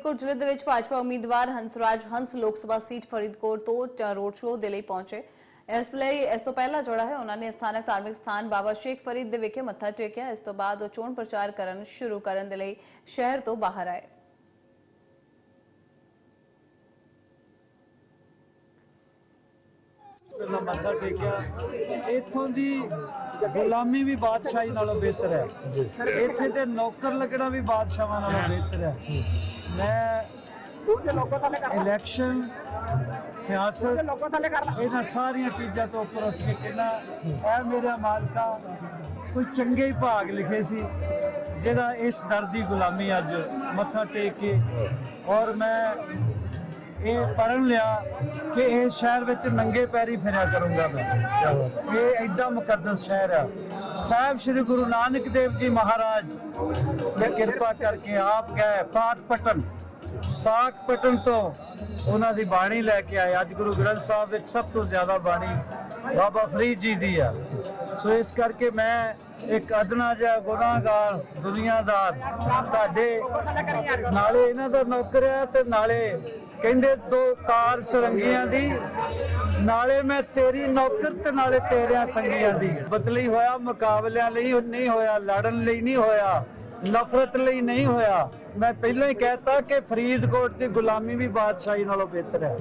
ਫਰੀਦਕੋਟ ਜ਼ਿਲ੍ਹੇ ਦੇ ਵਿੱਚ ਭਾਜਪਾ ਉਮੀਦਵਾਰ ਹੰਸਰਾਜ ਹੰਸ ਲੋਕ ਸਭਾ ਸੀਟ ਫਰੀਦਕੋਟ ਤੋਂ ਰੋਡ ਸ਼ੋਅ ਦੇ ਲਈ ਪਹੁੰਚੇ। ਇਸ ਲਈ ਇਸ ਤੋਂ ਪਹਿਲਾਂ ਜਿਹੜਾ ਹੈ, ਉਹਨਾਂ ਨੇ ਸਥਾਨਕ ਧਾਰਮਿਕ ਸਥਾਨ ਬਾਬਾ ਸ਼ੇਖ ਫਰੀਦ ਦੇ ਵਿਖੇ ਮੱਥਾ ਟੇਕਿਆ। ਇਸ ਤੋਂ ਬਾਅਦ ਉਹ ਚੋਣ ਪ੍ਰਚਾਰ ਕਰਨ ਸ਼ੁਰੂ ਕਰਨ ਦੇ ਲਈ ਸ਼ਹਿਰ ਤੋਂ ਬਾਹਰ ਆਏ। ਪਹਿਲਾਂ ਮੱਥਾ ਟੇਕਿਆ। ਇੱਥੋਂ ਦੀ ਗੁਲਾਮੀ ਵੀ ਬਾਦਸ਼ਾਹੀ ਨਾਲੋਂ ਬਿਹਤਰ ਹੈ। ਇੱਥੇ ਤੇ ਨੌਕਰ ਲੱਗਣਾ ਵੀ ਬਾਦਸ਼ਾਹਾਂ ਨਾਲੋਂ ਬਿਹਤਰ ਹੈ। ਮੈਂ ਇਲੈਕਸ਼ਨ ਸਿਆਸਤ ਇਹਨਾਂ ਸਾਰੀਆਂ ਚੀਜ਼ਾਂ ਤੋਂ ਉੱਪਰ ਉੱਠ ਕੇ ਕਹਿੰਦਾ ਇਹ ਮੇਰਾ ਮਾਲਕਾ ਕੋਈ ਚੰਗੇ ਹੀ ਭਾਗ ਲਿਖੇ ਸੀ ਜਿਹੜਾ ਇਸ ਦਰ ਦੀ ਗੁਲਾਮੀ ਅੱਜ ਮੱਥਾ ਟੇਕ ਕੇ ਔਰ ਮੈਂ ਇਹ ਪੜਨ ਲਿਆ ਕਿ ਇਹ ਸ਼ਹਿਰ ਵਿੱਚ ਨੰਗੇ ਪੈਰੀ ਫਿਰਿਆ ਕਰੂੰਗਾ ਮੈਂ। ਇਹ ਐਡਾ ਮੁਕੱਦਸ ਸ਼ਹਿਰ ਆ। ਸਾਹਿਬ ਸ੍ਰੀ ਗੁਰੂ ਨਾਨਕ ਦੇਵ ਜੀ ਮਹਾਰਾਜ ਨੇ ਕਿਰਪਾ ਕਰਕੇ ਆਪ ਗਏ ਪਾਕ ਪਟਨ ਪਾਕ ਤੋਂ ਉਹਨਾਂ ਦੀ ਬਾਣੀ ਲੈ ਕੇ ਆਏ। ਅੱਜ ਗੁਰੂ ਗ੍ਰੰਥ ਸਾਹਿਬ ਵਿੱਚ ਸਭ ਤੋਂ ਜ਼ਿਆਦਾ ਬਾਣੀ ਬਾਬਾ ਫਰੀਦ ਜੀ ਦੀ ਆ। ਸੋ ਇਸ ਕਰਕੇ ਮੈਂ ਇੱਕ ਅਦਨਾ ਜਿਹਾ ਗੁਨਾਹਗਾਰ, ਦੁਨੀਆਦਾਰ, ਤੁਹਾਡੇ ਨਾਲੇ ਇਹਨਾਂ ਦਾ ਨੌਕਰ ਆ ਤੇ ਨਾਲੇ ਕਹਿੰਦੇ ਦੋ ਕਾਰ ਸਰੰਗੀਆਂ ਦੀ, ਨਾਲੇ ਮੈਂ ਤੇਰੀ ਨੌਕਰ ਤੇ ਨਾਲੇ ਤੇਰਿਆਂ ਸੰਗੀਆਂ ਦੀ। ਬਦਲੀ ਹੋਇਆ ਮੁਕਾਬਲਿਆਂ ਲਈ ਨਹੀਂ ਹੋਇਆ, ਲੜਨ ਲਈ ਨਹੀਂ ਹੋਇਆ, ਨਫ਼ਰਤ ਲਈ ਨਹੀਂ ਹੋਇਆ। ਮੈਂ ਪਹਿਲਾਂ ਹੀ ਕਹਿਤਾ ਕਿ ਫਰੀਦਕੋਟ ਦੀ ਗੁਲਾਮੀ ਵੀ ਬਾਦਸ਼ਾਹੀ ਨਾਲੋਂ ਬਿਹਤਰ ਹੈ।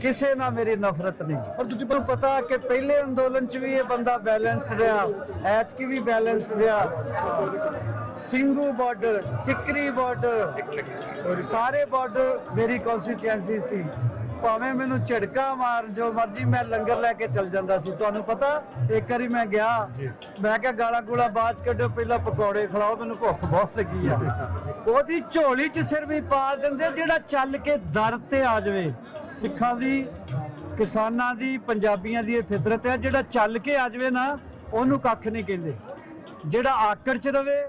ਕਿਸੇ ਨਾਲ ਮੇਰੀ ਨਫ਼ਰਤ ਨਹੀਂ। ਪਰ ਤੁਸੀਂ ਨੂੰ ਪਤਾ ਕਿ ਪਹਿਲੇ ਅੰਦੋਲਨ 'ਚ ਵੀ ਇਹ ਬੰਦਾ ਬੈਲੈਂਸਡ ਰਿਹਾ ਐਤਕੀ ਵੀ ਬੈਲੈਂਸਡ ਰਿਹਾ। ਸਿੰਘੂ ਬਾਰਡਰ ਟਿਕਰੀ ਬਾਰਡਰ ਸਾਰੇ ਬਾਰਡਰ ਮੇਰੀ ਕਨਸਟੀਚੁਐਂਸੀ ਸੀ। ਭਾਵੇਂ ਮੈਨੂੰ ਝੜਕਾ ਮਾਰ ਜੋ ਮਰਜ਼ੀ ਮੈਂ ਲੰਗਰ ਲੈ ਕੇ ਚੱਲ ਜਾਂਦਾ ਸੀ ਤੁਹਾਨੂੰ ਪਤਾ ਇੱਕ ਵਾਰੀ ਮੈਂ ਗਿਆ ਮੈਂ ਕਿਹਾ ਗਾਲਾਂ ਗੂਲਾ ਬਾਅਦ ਕੱਢੋ ਪਹਿਲਾਂ ਪਕੌੜੇ ਖਿਲਾਓ ਮੈਨੂੰ ਭੁੱਖ ਬਹੁਤ ਲੱਗੀ ਆ। ਉਹਦੀ ਝੋਲੀ 'ਚ ਸਿਰ ਵੀ ਪਾ ਦਿੰਦੇ ਜਿਹੜਾ ਚੱਲ ਕੇ ਦਰ ਤੇ ਆ ਜਾਵੇ। ਸਿੱਖਾਂ ਦੀ, ਕਿਸਾਨਾਂ ਦੀ, ਪੰਜਾਬੀਆਂ ਦੀ ਇਹ ਫਿਤਰਤ ਹੈ, ਜਿਹੜਾ ਚੱਲ ਕੇ ਆ ਜਾਵੇ ਨਾ, ਉਹਨੂੰ ਕੱਖ ਨਹੀਂ ਕਹਿੰਦੇ। ਜਿਹੜਾ ਆਕੜ 'ਚ ਰਵੇ